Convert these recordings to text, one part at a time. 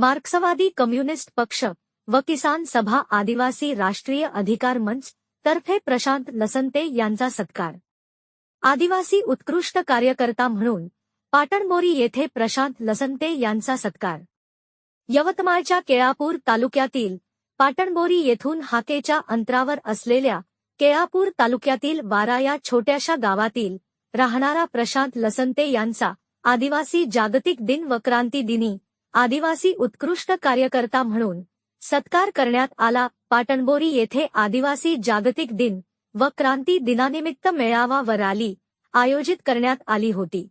मार्क्सवादी कम्युनिस्ट पक्ष व किसान सभा आदिवासी राष्ट्रीय अधिकार मंच तर्फे प्रशांत लसंते यांचा सत्कार. आदिवासी उत्कृष्ट कार्यकर्ता म्हणून पाटणबोरी येथे प्रशांत लसंते यांचा सत्कार. यवतमाळच्या केळापूर तालुक्यातील पाटणबोरी येथून हाकेच्या अंतरावर असलेल्या केळापूर तालुक्यातील बारा या छोट्याशा गावातील राहणारा प्रशांत लसंते यांचा आदिवासी जागतिक दिन व क्रांती दिनी आदिवासी उत्कृष्ट कार्यकर्ता म्हणून सत्कार करण्यात आला. पाटणबोरी येथे आदिवासी जागतिक दिन व क्रांती दिनानिमित्त मेळावा व रॅली आयोजित करण्यात आली होती.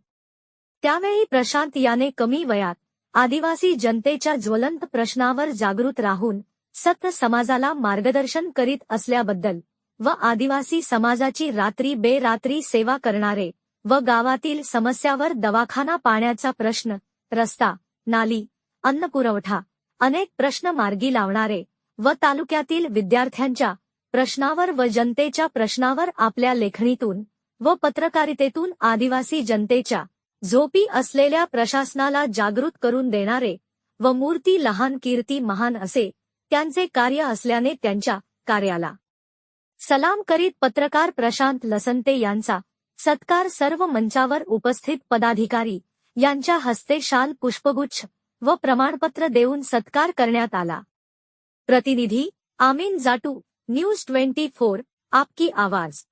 त्यावेळी प्रशांत याने कमी वयात आदिवासी जनतेच्या ज्वलंत प्रश्नावर जागृत राहून सत्य समाजाला मार्गदर्शन करीत असल्याबद्दल व आदिवासी समाजाची रात्री बेरात्री सेवा करणारे व गावातील समस्यावर दवाखाना पाण्याचा प्रश्न रस्ता नाली अन्न पुरवठा अनेक प्रश्न मार्गी लावणारे व तालुक्यातील विद्यार्थ्यांच्या प्रश्नावर व जनतेच्या प्रश्नावर आपल्या लेखणीतून व पत्रकारितेतून आदिवासी जनतेच्या झोपी असलेल्या प्रशासनाला जागृत करून देणारे व मूर्ती लहान कीर्ती महान असे त्यांचे कार्य असल्याने त्यांच्या कार्याला. सलाम करीत पत्रकार प्रशांत लसंते यांचा सत्कार सर्व मंचावर उपस्थित पदाधिकारी यांच्या हस्ते शाल पुष्पगुच्छ व प्रमाणपत्र देऊन सत्कार करण्यात आला. प्रतिनिधी आमीन जाटू न्यूज ट्वेंटी फोर आपकी आवाज.